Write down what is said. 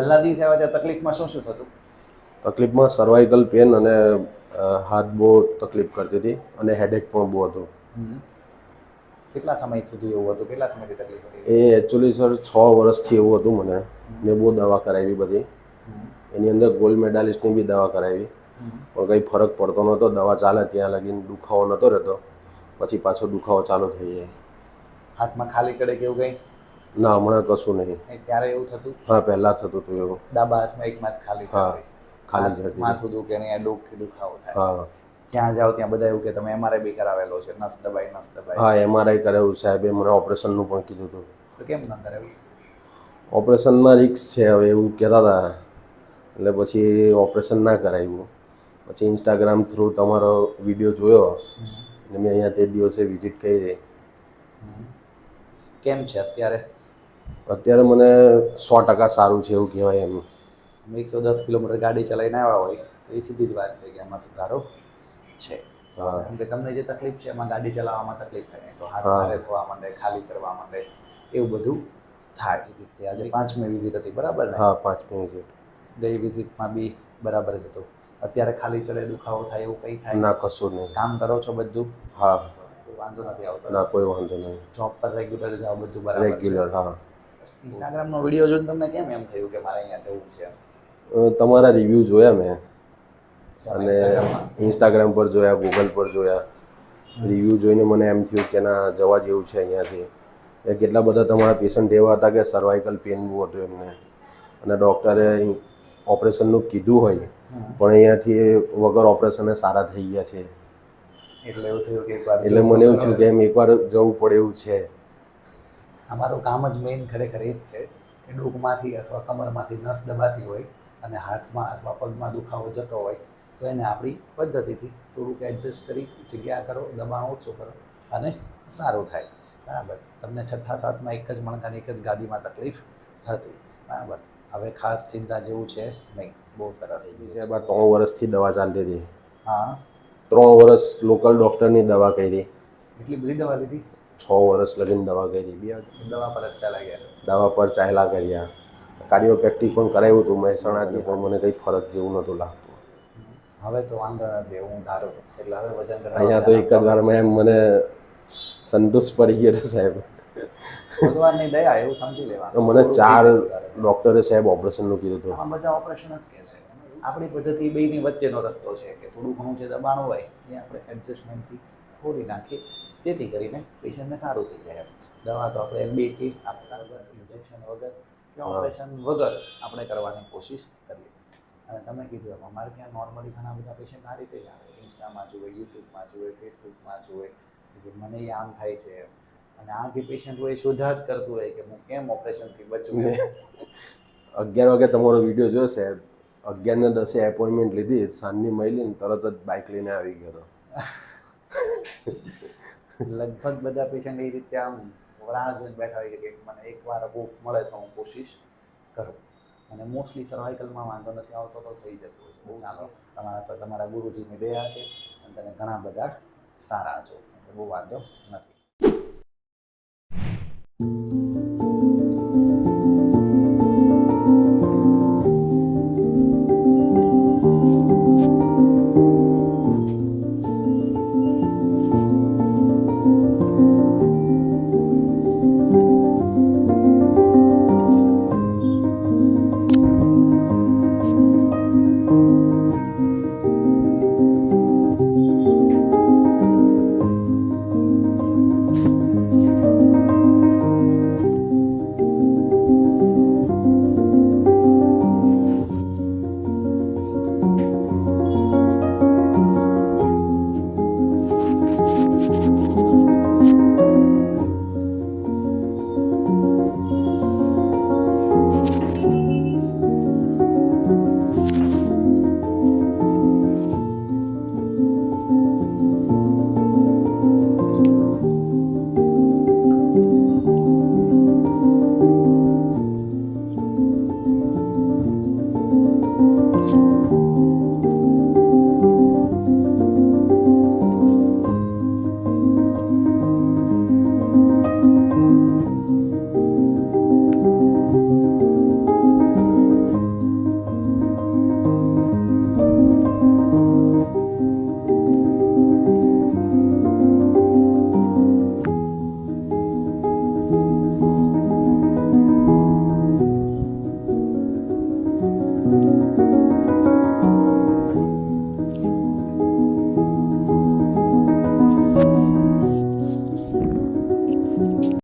પહેલા દિવસે આવ્યા ત્યાં તકલીફમાં શું શું થતું? તકલીફમાં સર્વાઇકલ પેન અને હાથ બહુ તકલીફ કરતી હતી અને હેડેક પણ બહુ હતું. કેટલા સમય સુધી એવું હતું? કેટલા સમયથી તકલીફ હતી? એ એકચ્યુઅલી સર છ વર્ષથી એવું હતું મને. મેં બહુ દવા કરાવી બધી. એની અંદર ગોલ્ડ મેડાલિસ્ટની બી દવા કરાવી. પણ કંઈ ફરક પડતો નહોતો. દવા ચાલે ત્યાં લગીને દુખાવો નહોતો રહેતો. પછી પાછો દુખાવો ચાલુ થઈ જાય. હાથમાં ખાલી ચડે કે એવું કંઈ? ના હમણાં કશું નહીં. ત્યારે એવું થતું? હા પહેલાં થતું હતું એવું. ડાબા હાથમાં એકમાં જ ખાલી હા, ખાલી હાથ- માથું દુખે ને ડોકથી દુખાવો થાય. હા. જ્યાં જાઓ ત્યાં બધા એવું કે તમે એમઆરઆઈ બી કરાવેલો છે. નસ દબાઈ નસ દબાઈ હા એમઆરઆઈ કરાવ્યું એ મને ઓપરેશનનું પણ કીધું હતું. તો કેમ ન કરાવ્યું? ઓપરેશનમાં રિક્સ છે હવે એવું કહેતા હતા. એટલે પછી ઓપરેશન ના કરાવ્યું. પછી ઇન્સ્ટાગ્રામ થ્રુ તમારો વીડિયો જોયો. અને મેં અહીંયા તે દિવસે વિઝિટ કરી. રહી કેમ છે અત્યારે? અત્યારે મને સો ટકા સારું છે એવું કહેવાય એમ. એકસો દસ કિલોમીટર ગાડી ચલાવીને આવ્યા હોય તો એ સીધી જ વાત છે કે એમાં સુધારો છે. કેમ કે તમને જે તકલીફ છે એમાં ગાડી ચલાવવામાં તકલીફ થાય તો હાથ. ભારે થવા માંડે ખાલી ચડવા માંડે એવું બધું થાય આજે પાંચમી વિઝિટ હતી બરાબર ને? હા પાંચ વિઝિટ ગઈ વિઝિટમાં બી બરાબર જ હતું. અત્યારે ખાલી ચડે દુખાવો થાય એવું કંઈ થાય ના કશું નહીં. કામ કરો છો બધું? હા. વાંધો નથી આવતો. ના કોઈ વાંધો નહીં. જોબ પર રેગ્યુલર જાઓ બધું બરાબર રેગ્યુલર હા. ઇન્સ્ટાગ્રામનો વીડિયો જોઈને તમને કેમ એમ થયું કે મારે અહીંયા જવું છે? તમારા રિવ્યૂ જોયા મેં. અને ઇન્સ્ટાગ્રામ પર જોયા ગૂગલ પર જોયા. રિવ્યૂ જોઈને મને એમ થયું કે ના જવા જેવું છે અહીંયાથી. એ કેટલા બધા તમારા પેશન્ટ એવા હતા કે સર્વાઇકલ પેન બહુ હતું એમને. અને ડૉક્ટરે ઓપરેશનનું કીધું હોય પણ અહીંયાથી વગર ઓપરેશને સારા થઈ ગયા છે. એટલે એવું થયું કે એટલે મને એવું થયું કે એમ એકવાર જવું પડે એવું છે. અમારું કામ જ મેઇન ખરેખર એ જ છે કે ડૂકમાંથી અથવા કમરમાંથી નસ દબાતી હોય અને હાથમાં અથવા પગમાં દુખાવો જતો હોય તો એને આપણી પદ્ધતિથી થોડુંક એડજસ્ટ કરી જગ્યા કરો દબાણ ઓછું કરો અને સારું થાય. બરાબર. તમને છઠ્ઠા સાતમાં એક જ મણકાની એક જ ગાદીમાં તકલીફ હતી. બરાબર. હવે ખાસ ચિંતા જેવું છે નહીં. બહુ સરસ. સાહેબ આ ત્રણ વર્ષથી દવા ચાલતી હતી. હા. ત્રણ વર્ષ લોકલ ડૉક્ટરની દવા કરી. એટલી બધી દવા લીધી? છ વર્ષ લગીને દવા કરી. બે દવા પર જ ચાલ્યા ગયા. દવા પર ચાલ્યા કર્યા. કાર્ડિયો પ્રેક્ટિસ પણ કરાવ્યું હતું મહેસાણાથી પણ મને કંઈ ફરક જેવું નહોતું લાગતું. હવે તો વાંધો નથી હું ધારું. એટલે હવે વજન અહીંયા તો એક જ વારમાં એમ મને સંતોષ પડી ગયો સાહેબ. ભગવાનની દયા એવું સમજી લેવાનું. મને ચાર ડૉક્ટરે સાહેબ ઓપરેશનનું કીધું હતું. આમાં બધા ઓપરેશન જ કહે છે. આપણી પદ્ધતિ બેની વચ્ચેનો રસ્તો છે કે થોડું ઘણું જે દબાણ હોય એ આપણે એડજસ્ટમેન્ટથી ખોલી નાખીએ. જેથી કરીને પેશન્ટને સારું થઈ જાય દવા તો આપણે એમબીટી આપતા વગર ઇન્જેક્શન વગર કે ઓપરેશન વગર આપણે કરવાની કોશિશ કરીએ. અને તમે કીધું એમ અમારે ત્યાં નોર્મલી ઘણા બધા પેશન્ટ આ રીતે જ આવે. ઇન્સ્ટામાં જુએ યુટ્યુબમાં જુએ ફેસબુકમાં જુએ કે મને આમ થાય છે અને આ જે પેશન્ટ હોય એ શોધા જ કરતું હોય કે હું કેમ ઓપરેશનથી બચું. અગિયાર વાગે તમારો વીડિયો જોયો સાહેબ? અગિયાર ને દસે એપોઇન્ટમેન્ટ લીધી સાંજની મળી તરત જ બાઇક લઈને આવી ગયો હતો લગભગ બધા પેશન્ટ એ રીતે આમ રાહ જોઈને બેઠા હોય કે મને એકવાર બુક મળે તો હું કોશિશ કરું. અને મોસ્ટલી સર્વાઇકલમાં વાંધો નથી આવતો તો થઈ જતું હોય છે. બહુ ચાલો તમારા પર તમારા ગુરુજીની દયા છે અને તમે ઘણા બધા સારા છો એટલે બહુ વાંધો નથી.